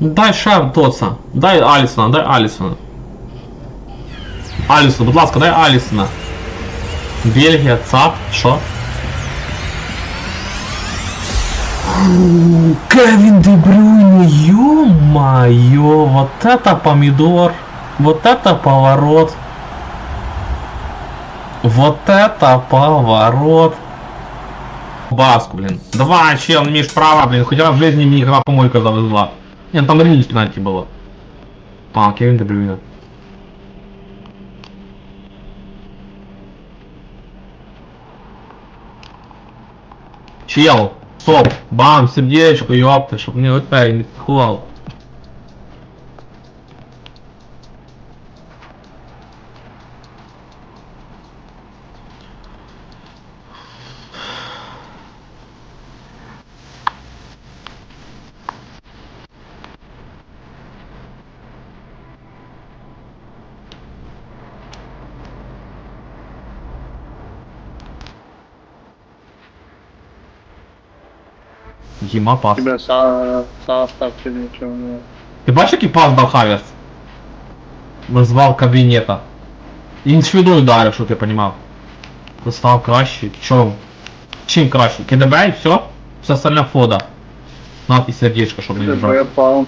Дай ще Тоца. Дай Алісона, дай Алісона. Алісон, будь ласка, дай Алісона. Бельгія, ЦАП, що? Фу, Кевин Де Брюйне, ё-моё, вот это помидор, вот это поворот. Вот это поворот. Баску, блин. Давай, чел, имеешь право, блин, хотя в жизни мне никогда помойка завезла. Не, ну там реально пенальти было. А, Кевин Де Брюйне. Чел, стоп, бам, сердечко, ёпта, чтоб мне вот парень не ховал. Ема пас. Тебе са, состав чи нічого не. Ти бачиш, який пас дав Хаверс? Назвав кабінета. І він швидою ударив, щоб ти понімав. Став краще. Чо? Чим краще? КДБ і все? Все остальне фода. На і сердечко, щоб не Тебе відбрав. пал.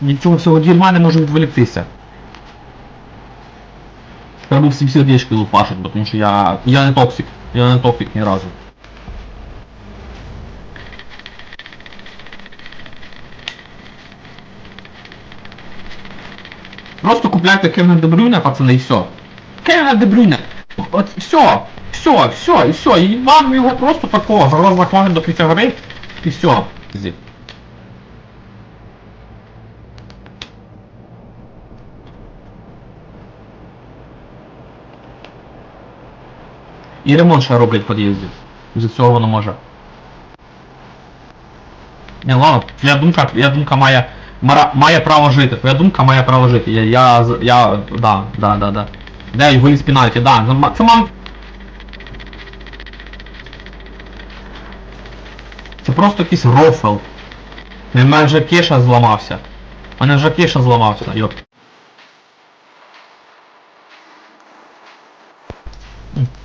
Нічого всього дерьма не може відволіктися. Треба всім сердечки лупашить, бо тому що я. я не токсик. Я не токсик ні разу. Просто купляйте Кевина Дебрюйна, пацани, і все. Кевина Дебрюйна. От все, все, все, і все. І вам його просто такого зараз захвалить до кінця гри, і все. І ремонт ще роблять в під'їзді. З цього воно може. Не, ладно, твоя думка, твоя думка має, мара, має право жити. Твоя думка має право жити. Я, я, я, да, да, да, да. Де його з пенальті, да. Це мам... Це просто якийсь. У мене вже кеша зламався. Мене вже кеша зламався, йоп.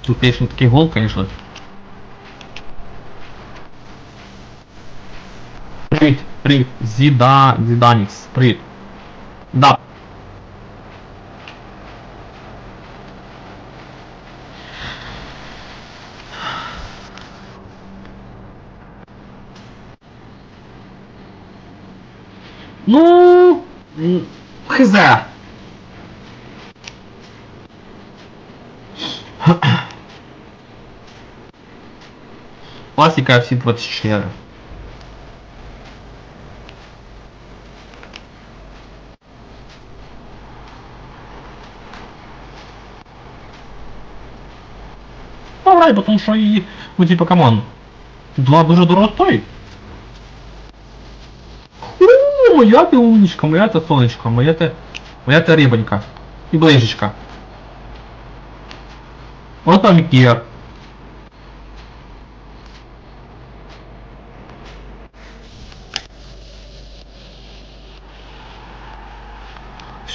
Тут конечно такий гол, конечно. Привіт, привіт. Зіда, Зіданікс, привіт. Да. Ну, м, хз. Классика всі 24. Давай, потому що її, ну типа, камон. Була дуже дорого стоїть. О, моя ти умничка, моя ти сонечко, моя ти, моя ти рибонька. І ближечка. Вот там Кір.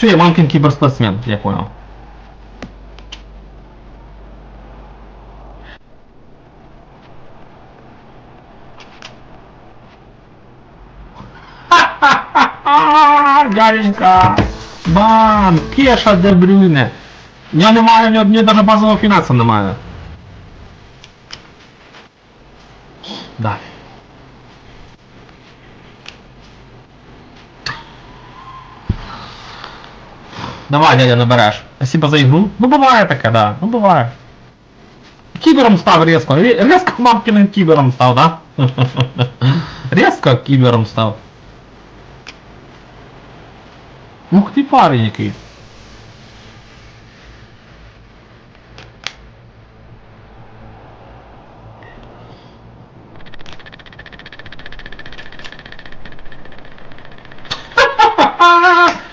Все, я мамкин киберспортсмен, я понял. Дяденька! Бам! Кеша де Брюйне! Я не маю, ні, ні даже базового фінансу немає. Давай, дядя, набереш. Спасибо за ігру. Ну буває таке, да. Ну буває. Кібером став резко. Ре- Резко мамкиним кібером став, да? Резко кібером став. Ух ти парень який.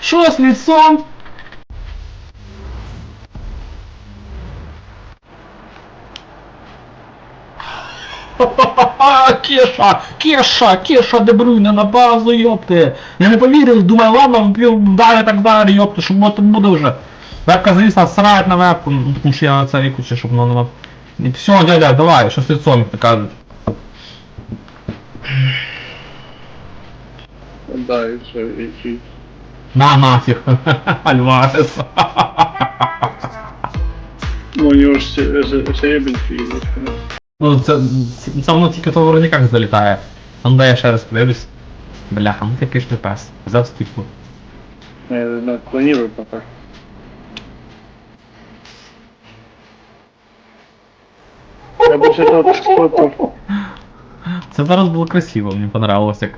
Що з лицом? Кеша, Кеша, Кеша Дебрюйне на базу, ёпти. Я не повірив, думаю, ладно, вбив, далі так далі, ёпти, що воно там буде вже. Вебка, звісно, срають на вебку, ну, тому що я на це виключу, щоб воно не мав. І все, дядя, давай, що з лицом, як кажуть. Да, і все, і, і. На нафіг. Альварес. Ну, у него же серебрянский есть. Ну, це, це воно тільки то в вроді залітає. А ну дай я ще раз подивлюсь. Бляха, ну такий ж не пес. Взяв стику. Я не планирую пока. Я більше тут фото. Це зараз було красиво, мені понравилось як.